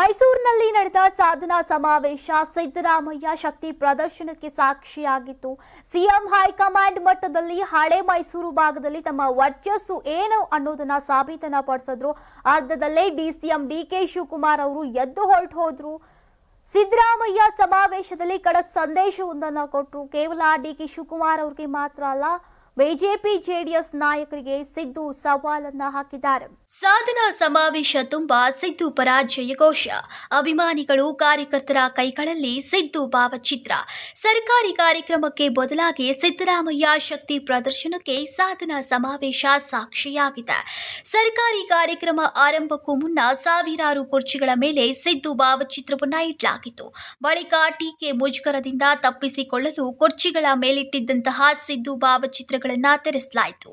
ಮೈಸೂರಿನಲ್ಲಿ ನಡೆದ ಸಾಧನಾ ಸಮಾವೇಶ ಸಿದ್ದರಾಮಯ್ಯ ಶಕ್ತಿ ಪ್ರದರ್ಶನಕ್ಕೆ ಸಾಕ್ಷಿಯಾಗಿತ್ತು. ಸಿಎಂ ಹೈಕಮಾಂಡ್ ಮಟ್ಟದಲ್ಲಿ ಹಳೆ ಮೈಸೂರು ಭಾಗದಲ್ಲಿ ತಮ್ಮ ವರ್ಚಸ್ಸು ಏನು ಅನ್ನೋದನ್ನ ಸಾಬೀತನ ಪಡಿಸಿದ್ರು. ಅರ್ಧದಲ್ಲೇ ಡಿಸಿಎಂ ಡಿಕೆ ಶಿವಕುಮಾರ್ ಅವರು ಎದ್ದು ಹೊರಟು ಹೋದ್ರು. ಸಿದ್ದರಾಮಯ್ಯ ಸಮಾವೇಶದಲ್ಲಿ ಖಡಕ್ ಸಂದೇಶವೊಂದನ್ನು ಕೊಟ್ಟರು ಕೇವಲ ಡಿಕೆ ಶಿವಕುಮಾರ್ ಅವರಿಗೆ ಮಾತ್ರ ಅಲ್ಲ ಬಿಜೆಪಿ ಜೆಡಿಎಸ್ ನಾಯಕರಿಗೆ ಸಿದ್ದು ಸವಾಲನ್ನ ಹಾಕಿದ್ದಾರೆ. ಸಾಧನಾ ಸಮಾವೇಶ ತುಂಬಾ ಸಿದ್ದು ಪರ ಜಯಘೋಷ ಅಭಿಮಾನಿಗಳು ಕಾರ್ಯಕರ್ತರ ಕೈಗಳಲ್ಲಿ ಸಿದ್ದು ಭಾವಚಿತ್ರ. ಸರ್ಕಾರಿ ಕಾರ್ಯಕ್ರಮಕ್ಕೆ ಬದಲಾಗಿ ಸಿದ್ದರಾಮಯ್ಯ ಶಕ್ತಿ ಪ್ರದರ್ಶನಕ್ಕೆ ಸಾಧನಾ ಸಮಾವೇಶ ಸಾಕ್ಷಿಯಾಗಿದೆ. ಸರ್ಕಾರಿ ಕಾರ್ಯಕ್ರಮ ಆರಂಭಕ್ಕೂ ಮುನ್ನ ಸಾವಿರಾರು ಕುರ್ಚಿಗಳ ಮೇಲೆ ಸಿದ್ದು ಭಾವಚಿತ್ರವನ್ನ ಇಡಲಾಗಿತ್ತು. ಬಳಿಕ ಟೀಕೆ ಮುಜುಗರದಿಂದ ತಪ್ಪಿಸಿಕೊಳ್ಳಲು ಕುರ್ಚಿಗಳ ಮೇಲಿಟ್ಟಿದ್ದಂತಹ ಸಿದ್ದು ಭಾವಚಿತ್ರಗಳನ್ನ ತೆರೆಸಲಾಯಿತು.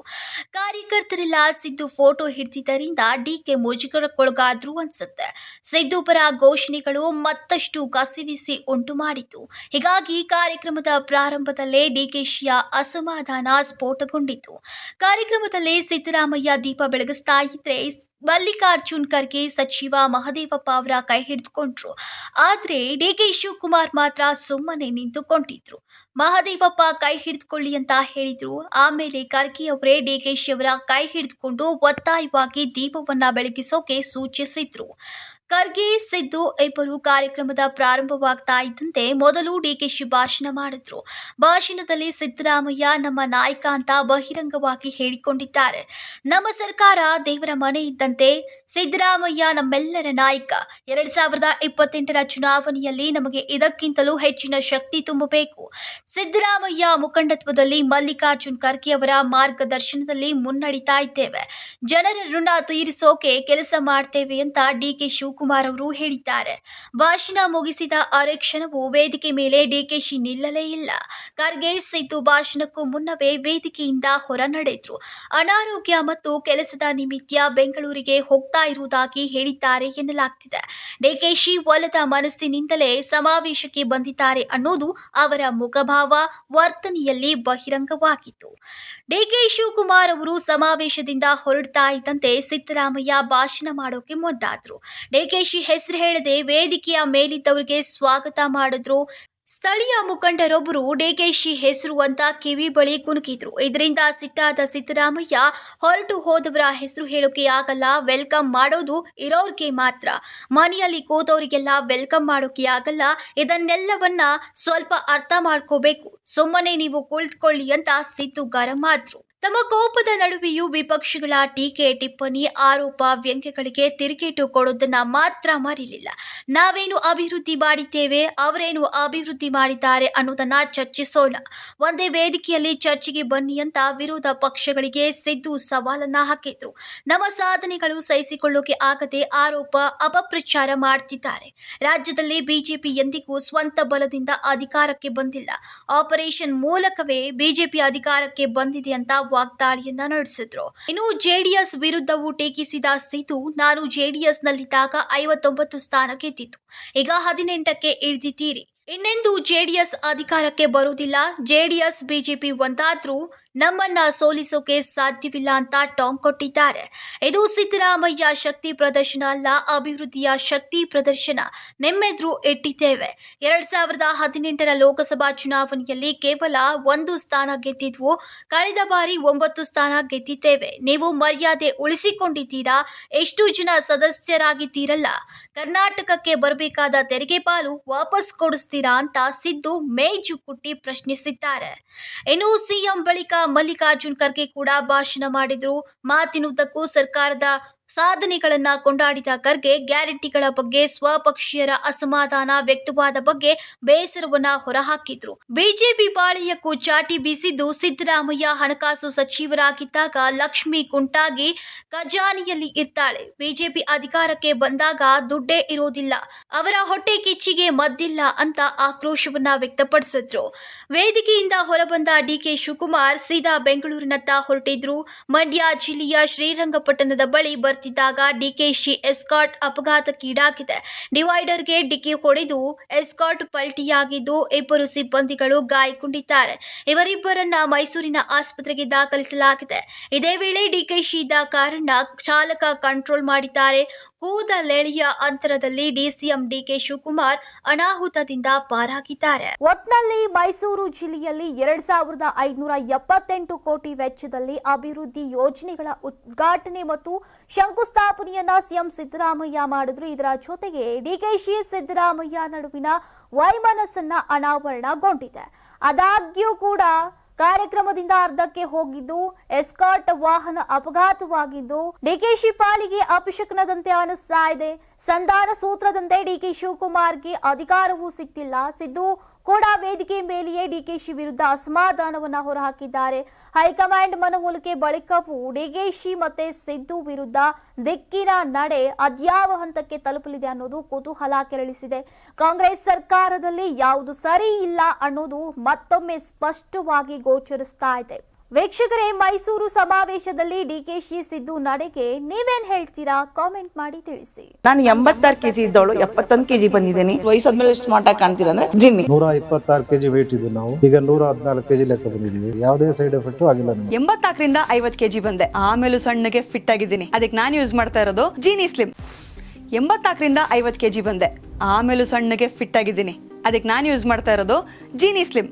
ಕಾರ್ಯಕರ್ತರೆಲ್ಲ ಸಿದ್ದು ಫೋಟೋ ಹಿಡಿದಿದ್ದರಿಂದ ಡಿಕೆ ಮುಜುಗರಕ್ಕೊಳಗಾದ್ರು ಅನ್ಸುತ್ತೆ. ಸಿದ್ದು ಪರ ಘೋಷಣೆಗಳು ಮತ್ತಷ್ಟು ಕಸಿವಿಸಿ ಉಂಟು ಮಾಡಿತು. ಹೀಗಾಗಿ ಕಾರ್ಯಕ್ರಮದ ಪ್ರಾರಂಭದಲ್ಲೇ ಡಿಕೆಶಿಯ ಅಸಮಾಧಾನ ಸ್ಫೋಟಗೊಂಡಿತು. ಕಾರ್ಯಕ್ರಮದಲ್ಲಿ ಸಿದ್ದರಾಮಯ್ಯ ದೀಪ ಬೆಳಗಿಸ್ತಾ ಇದ್ರೆ ಮಲ್ಲಿಕಾರ್ಜುನ್ ಖರ್ಗೆ ಸಚಿವ ಮಹದೇವಪ್ಪ ಅವರ ಕೈ ಹಿಡಿದುಕೊಂಡ್ರು. ಆದ್ರೆ ಡಿಕೆ ಶಿವಕುಮಾರ್ ಮಾತ್ರ ಸುಮ್ಮನೆ ನಿಂತುಕೊಂಡಿದ್ರು. ಮಹದೇವಪ್ಪ ಕೈ ಹಿಡಿದುಕೊಳ್ಳಿ ಅಂತ ಹೇಳಿದ್ರು. ಆಮೇಲೆ ಖರ್ಗೆ ಅವರೇ ಡಿ ಕೆ ಶಿ ಅವರ ಕೈ ಹಿಡಿದುಕೊಂಡು ಒತ್ತಾಯವಾಗಿ ದೀಪವನ್ನ ಬೆಳಗಿಸೋಕೆ ಸೂಚಿಸಿದ್ರು. ಖರ್ಗೆ, ಸಿದ್ದು ಇಬ್ಬರು ಕಾರ್ಯಕ್ರಮದ ಪ್ರಾರಂಭವಾಗ್ತಾ ಇದ್ದಂತೆ ಮೊದಲು ಡಿ ಡಿಕೆಶಿ ಭಾಷಣ ಮಾಡಿದ್ರು. ಭಾಷಣದಲ್ಲಿ ಸಿದ್ದರಾಮಯ್ಯ ನಮ್ಮ ನಾಯಕ ಅಂತ ಬಹಿರಂಗವಾಗಿ ಹೇಳಿಕೊಂಡಿದ್ದಾರೆ. ನಮ್ಮ ಸರ್ಕಾರ ದೇವರ ಮನೆ ಇದ್ದಂತೆ ಸಿದ್ದರಾಮಯ್ಯ ನಮ್ಮೆಲ್ಲರ ನಾಯಕ. ಎರಡ್ ಸಾವಿರದ ಇಪ್ಪತ್ತೆಂಟರ ಚುನಾವಣೆಯಲ್ಲಿ ನಮಗೆ ಇದಕ್ಕಿಂತಲೂ ಹೆಚ್ಚಿನ ಶಕ್ತಿ ತುಂಬಬೇಕು. ಸಿದ್ದರಾಮಯ್ಯ ಮುಖಂಡತ್ವದಲ್ಲಿ ಮಲ್ಲಿಕಾರ್ಜುನ್ ಖರ್ಗೆ ಅವರ ಮಾರ್ಗದರ್ಶನದಲ್ಲಿ ಮುನ್ನಡಿತಾ ಇದ್ದೇವೆ. ಜನರ ಋಣ ತೀರಿಸೋಕೆ ಕೆಲಸ ಮಾಡ್ತೇವೆ ಅಂತ ಡಿಕೆ ಶಿವಕುಮಾರ್ ಅವರು ಹೇಳಿದ್ದಾರೆ. ಭಾಷಣ ಮುಗಿಸಿದ ಅರೆ ಕ್ಷಣವೂ ವೇದಿಕೆ ಮೇಲೆ ಡಿಕೆಶಿ ನಿಲ್ಲಲೇ ಇಲ್ಲ. ಖರ್ಗೆ ಸಿದ್ದು ಭಾಷಣಕ್ಕೂ ಮುನ್ನವೇ ವೇದಿಕೆಯಿಂದ ಹೊರ ನಡೆದ್ರು ಅನಾರೋಗ್ಯ ಮತ್ತು ಕೆಲಸದ ನಿಮಿತ್ತ ಬೆಂಗಳೂರಿಗೆ ಹೋಗ್ತಾ ಇರುವುದಾಗಿ ಹೇಳಿದ್ದಾರೆ ಎನ್ನಲಾಗ್ತಿದೆ. ಡಿಕೆಶಿ ಒಲದ ಮನಸ್ಸಿನಿಂದಲೇ ಸಮಾವೇಶಕ್ಕೆ ಬಂದಿದ್ದಾರೆ ಅನ್ನೋದು ಅವರ ಮುಖಭಾವ, ವರ್ತನೆಯಲ್ಲಿ ಬಹಿರಂಗವಾಗಿತ್ತು. ಡಿಕೆ ಶಿವಕುಮಾರ್ ಅವರು ಸಮಾವೇಶದಿಂದ ಹೊರಡ್ತಾ ಇದ್ದಂತೆ ಸಿದ್ದರಾಮಯ್ಯ ಭಾಷಣ ಮಾಡೋಕೆ ಮುಂದಾದ್ರು. ಡಿಕೆಶಿ ಹೆಸರು ಹೇಳದೆ ವೇದಿಕೆಯ ಮೇಲಿದ್ದವರಿಗೆ ಸ್ವಾಗತ ಮಾಡಿದ್ರು. ಸ್ಥಳೀಯ ಮುಖಂಡರೊಬ್ಬರು ಡಿಕೆಶಿ ಹೆಸರು ಅಂತ ಕಿವಿ ಬಳಿ ಕುಣುಕಿದ್ರು. ಇದರಿಂದ ಸಿಟ್ಟಾದ ಸಿದ್ದರಾಮಯ್ಯ ಹೊರಟು ಹೋದವರ ಹೆಸರು ಹೇಳೋಕೆ ಆಗಲ್ಲ, ವೆಲ್ಕಮ್ ಮಾಡೋದು ಇರೋರ್ಗೆ ಮಾತ್ರ. ಮನೆಯಲ್ಲಿ ಕೂತವರಿಗೆಲ್ಲ ವೆಲ್ಕಮ್ ಮಾಡೋಕೆ ಆಗಲ್ಲ, ಇದನ್ನೆಲ್ಲವನ್ನ ಸ್ವಲ್ಪ ಅರ್ಥ ಮಾಡ್ಕೋಬೇಕು. ಸುಮ್ಮನೆ ನೀವು ಕುಳಿತುಕೊಳ್ಳಿ ಅಂತ ಸಿದ್ದು ಗರಂ ಆದ್ರು. ತಮ್ಮ ಕೋಪದ ನಡುವೆಯೂ ವಿಪಕ್ಷಗಳ ಟೀಕೆ, ಟಿಪ್ಪಣಿ, ಆರೋಪ, ವ್ಯಂಗ್ಯಗಳಿಗೆ ತಿರುಗೇಟು ಕೊಡೋದನ್ನ ಮಾತ್ರ ಮರಿಲಿಲ್ಲ. ನಾವೇನು ಅಭಿವೃದ್ಧಿ ಮಾಡಿದ್ದೇವೆ, ಅವರೇನು ಅಭಿವೃದ್ಧಿ ಮಾಡಿದ್ದಾರೆ ಅನ್ನೋದನ್ನ ಚರ್ಚಿಸೋಣ. ಒಂದೇ ವೇದಿಕೆಯಲ್ಲಿ ಚರ್ಚೆಗೆ ಬನ್ನಿ ಅಂತ ವಿರೋಧ ಪಕ್ಷಗಳಿಗೆ ಸಿದ್ದು ಸವಾಲನ್ನ ಹಾಕಿದ್ರು. ನಮ್ಮ ಸಾಧನೆಗಳು ಸಹಿಸಿಕೊಳ್ಳೋಕೆ ಆಗದೆ ಆರೋಪ, ಅಪಪ್ರಚಾರ ಮಾಡ್ತಿದ್ದಾರೆ. ರಾಜ್ಯದಲ್ಲಿ ಬಿಜೆಪಿ ಎಂದಿಗೂ ಸ್ವಂತ ಬಲದಿಂದ ಅಧಿಕಾರಕ್ಕೆ ಬಂದಿಲ್ಲ. ಆಪರೇಷನ್ ಮೂಲಕವೇ ಬಿಜೆಪಿ ಅಧಿಕಾರಕ್ಕೆ ಬಂದಿದೆ ಅಂತ ವಾಗ್ದಾಳಿಯನ್ನ ನಡೆಸಿದ್ರು. ಇನ್ನು ಜೆಡಿಎಸ್ ವಿರುದ್ಧವೂ ಟೀಕಿಸಿದ ಸಿದ್ದು, ನಾನು ಜೆಡಿಎಸ್ ನಲ್ಲಿದ್ದಾಗ ಐವತ್ತೊಂಬತ್ತು ಸ್ಥಾನ ಗೆದ್ದಿತ್ತು ಈಗ ಹದಿನೆಂಟಕ್ಕೆ ಇಳಿದಿದ್ದೀರಿ. ಇನ್ನೆಂದು ಜೆಡಿಎಸ್ ಅಧಿಕಾರಕ್ಕೆ ಬರುವುದಿಲ್ಲ. ಜೆಡಿಎಸ್ ಬಿಜೆಪಿ ಒಂದಾದ್ರೂ ನಮ್ಮನ್ನ ಸೋಲಿಸೋಕೆ ಸಾಧ್ಯವಿಲ್ಲ ಅಂತ ಟಾಂಗ್ ಕೊಟ್ಟಿದ್ದಾರೆ. ಇದು ಸಿದ್ದರಾಮಯ್ಯ ಶಕ್ತಿ ಪ್ರದರ್ಶನ ಅಲ್ಲ, ಅಭಿವೃದ್ಧಿಯ ಶಕ್ತಿ ಪ್ರದರ್ಶನ ನಿಮ್ಮೆದುರು ಇಟ್ಟಿದ್ದೇವೆ ಎರಡ್ ಸಾವಿರದ ಹದಿನೆಂಟರ ಲೋಕಸಭಾ ಚುನಾವಣೆಯಲ್ಲಿ ಕೇವಲ ಒಂದು ಸ್ಥಾನ ಗೆದ್ದಿದ್ವು. ಕಳೆದ ಬಾರಿ ಒಂಬತ್ತು ಸ್ಥಾನ ಗೆದ್ದಿದ್ದೇವೆ. ನೀವು ಮರ್ಯಾದೆ ಉಳಿಸಿಕೊಂಡಿದ್ದೀರಾ? ಎಷ್ಟು ಜನ ಸದಸ್ಯರಾಗಿದ್ದೀರಲ್ಲ? ಕರ್ನಾಟಕಕ್ಕೆ ಬರಬೇಕಾದ ತೆರಿಗೆ ಪಾಲು ವಾಪಸ್ ಕೊಡಿಸ್ತೀರಾ? ಅಂತ ಸಿದ್ದು ಮೇಜು ಕುಟ್ಟಿ ಪ್ರಶ್ನಿಸಿದ್ದಾರೆ. ಇನ್ನು ಸಿಎಂ ಬಳಿಕ ಮಲ್ಲಿಕಾರ್ಜುನ್ ಖರ್ಗೆ ಕೂಡ ಭಾಷಣ ಮಾಡಿದ್ರು. ಮಾತಿನುದ್ದಕ್ಕೂ ಸರ್ಕಾರದ ಸಾಧನೆಗಳನ್ನ ಕೊಂಡಾಡಿದ ಖರ್ಗೆ ಗ್ಯಾರಂಟಿಗಳ ಬಗ್ಗೆ ಸ್ವಪಕ್ಷೀಯರ ಅಸಮಾಧಾನ ವ್ಯಕ್ತವಾದ ಬಗ್ಗೆ ಬೇಸರವನ್ನ ಹೊರಹಾಕಿದ್ರು. ಬಿಜೆಪಿ ಪಾಳೆಯಕ್ಕೂ ಚಾಟಿ ಬೀಸಿದ್ದು ಸಿದ್ದರಾಮಯ್ಯ ಹಣಕಾಸು ಸಚಿವರಾಗಿದ್ದಾಗ ಲಕ್ಷ್ಮಿ ಕುಂಟಾಗಿ ಖಜಾನೆಯಲ್ಲಿ ಇರ್ತಾಳೆ. ಬಿಜೆಪಿ ಅಧಿಕಾರಕ್ಕೆ ಬಂದಾಗ ದುಡ್ಡೇ ಇರೋದಿಲ್ಲ. ಅವರ ಹೊಟ್ಟೆ ಕಿಚ್ಚಿಗೆ ಮದ್ದಿಲ್ಲ ಅಂತ ಆಕ್ರೋಶವನ್ನ ವ್ಯಕ್ತಪಡಿಸಿದ್ರು. ವೇದಿಕೆಯಿಂದ ಹೊರಬಂದ ಡಿಕೆ ಶಿವಕುಮಾರ್ ಸೀದಾ ಬೆಂಗಳೂರಿನತ್ತ ಹೊರಟಿದ್ರು. ಮಂಡ್ಯ ಜಿಲ್ಲೆಯ ಶ್ರೀರಂಗಪಟ್ಟಣದ ಬಳಿ ಬರ್ತಿದ್ದಾಗ ಡಿಕೆಶಿ ಎಸ್ಕಾಟ್ ಅಪಘಾತಕ್ಕೀಡಾಗಿದೆ ಡಿವೈಡರ್ಗೆ ಡಿಕ್ಕಿ ಹೊಡೆದು ಎಸ್ಕಾಟ್ ಪಲ್ಟಿಯಾಗಿದ್ದು ಇಬ್ಬರು ಸಿಬ್ಬಂದಿಗಳು ಗಾಯಗೊಂಡಿದ್ದಾರೆ. ಇವರಿಬ್ಬರನ್ನ ಮೈಸೂರಿನ ಆಸ್ಪತ್ರೆಗೆ ದಾಖಲಿಸಲಾಗಿದೆ. ಇದೇ ವೇಳೆ ಡಿಕೆಶಿ ಇದ್ದ ಕಾರಣ ಚಾಲಕ ಕಂಟ್ರೋಲ್ ಮಾಡಿದ್ದಾರೆ. ಕೂದಲೆಳೆಯ ಅಂತರದಲ್ಲಿ ಡಿಸಿಎಂ ಡಿಕೆ ಶಿವಕುಮಾರ್ ಅನಾಹುತದಿಂದ ಪಾರಾಗಿದ್ದಾರೆ. ಒಟ್ನಲ್ಲಿ ಮೈಸೂರು ಜಿಲ್ಲೆಯಲ್ಲಿ ಎರಡ್ ಸಾವಿರದ ಐದುನೂರ ಎಪ್ಪತ್ತೆಂಟು ಕೋಟಿ ವೆಚ್ಚದಲ್ಲಿ ಅಭಿವೃದ್ಧಿ ಯೋಜನೆಗಳ ಉದ್ಘಾಟನೆ ಮತ್ತು ಶಂಕುಸ್ಥಾಪನೆಯನ್ನ ಸಿಎಂ ಸಿದ್ದರಾಮಯ್ಯ ಮಾಡಿದ್ರು. ಇದರ ಜೊತೆಗೆ ಡಿಕೆಶಿ ಸಿದ್ದರಾಮಯ್ಯ ನಡುವಿನ ವೈಮನಸ್ಸನ್ನ ಅನಾವರಣಗೊಂಡಿದೆ. ಆದಾಗ್ಯೂ ಕೂಡ ಕಾರ್ಯಕ್ರಮದಿಂದ ಅರ್ಧಕ್ಕೆ ಹೋಗಿದ್ದು ಎಸ್ಕಾರ್ಟ್ ವಾಹನ ಅಪಘಾತವಾಗಿದ್ದು ಡಿಕೆಶಿ ಪಾಲಿಗೆ ಅಪಶಕನದಂತೆ ಅನಿಸ್ತಾ ಇದೆ. ಸಂಧಾನ ಸೂತ್ರದಂತೆ ಡಿಕೆ ಶಿವಕುಮಾರ್ಗೆ ಅಧಿಕಾರವೂ ಸಿಗ್ತಿಲ್ಲ ಸಿದ್ದು ಕೂಡ ವೇದಿಕೆ ಮೇಲೆಯೇ ಡಿಕೆಶಿ ವಿರುದ್ಧ ಅಸಮಾಧಾನವನ್ನ ಹೊರಹಾಕಿದ್ದಾರೆ. ಹೈಕಮಾಂಡ್ ಮನವೊಲಿಕೆ ಬಳಿಕವೂ ಡಿಕೆಶಿ ಮತ್ತೆ ಸಿದ್ದು ವಿರುದ್ಧ ದಿಕ್ಕಿನ ನಡೆ ಅದ್ಯಾವ ಹಂತಕ್ಕೆ ತಲುಪಲಿದೆ ಅನ್ನೋದು ಕುತೂಹಲ ಕೆರಳಿಸಿದೆ. ಕಾಂಗ್ರೆಸ್ ಸರ್ಕಾರದಲ್ಲಿ ಯಾವುದು ಸರಿ ಇಲ್ಲ ಅನ್ನೋದು ಮತ್ತೊಮ್ಮೆ ಸ್ಪಷ್ಟವಾಗಿ ಗೋಚರಿಸ್ತಾ ಇದೆ. ವೀಕ್ಷಕರೇ ಮೈಸೂರು ಸಮಾವೇಶದಲ್ಲಿ ಡಿಕೆಶಿ ಸಿದ್ದು ನಡೆಗೆ. ನೀವೇನ್ ಹೇಳ್ತೀರಾ? ಕಾಮೆಂಟ್ ಮಾಡಿ ತಿಳಿಸಿ. ನಾನು ಎಂಬತ್ತಾರು ಕೆಜಿ ಇದ್ದವಳು ಎಪ್ಪತ್ತೊಂದು ಕೆಜಿ ಬಂದಿದ್ದೀನಿ. ವಯಸ್ಸಾದ್ಮೇಲೆ ಸ್ಮಾರ್ಟ್ ಆಗಿ ಕಾಣ್ತೀರಾ ಅಂದ್ರೆ ಜಿನ್ನಿ. ನೂರ ಇಪ್ಪತ್ತಾರು ಕೆಜಿ ವೇಟ್ ಇದ್ದು ನಾವು. ಈಗ ನೂರ ಹದಿನಾಲ್ಕು ಕೆಜಿ ಲೆಕ್ಕ ಬಂದಿದ್ದೀವಿ. ಯಾವುದೇ ಸೈಡ್ ಎಫೆಕ್ಟ್ ಆಗಿಲ್ಲ ನಮಗೆ. ಎಂಬತ್ತಾಕರಿಂದ ಐವತ್ತು ಕೆಜಿ ಬಂದೆ. ಆಮೇಲೆ ಸಣ್ಣಗೆ ಫಿಟ್ ಆಗಿದ್ದೀನಿ. ಅದಕ್ಕೆ ನಾನು ಯೂಸ್ ಮಾಡ್ತಾ ಇರೋದು ಜೀನಿ ಸ್ಲಿಮ್ ಎಂಬತ್ತಾಕರಿಂದ ಐವತ್ತು ಕೆಜಿ ಬಂದೆ. ಆಮೇಲೂ ಸಣ್ಣಗೆ ಫಿಟ್ ಆಗಿದ್ದೀನಿ. ಅದಕ್ಕೆ ನಾನು ಯೂಸ್ ಮಾಡ್ತಾ ಇರೋದು ಜೀನಿ ಸ್ಲಿಮ್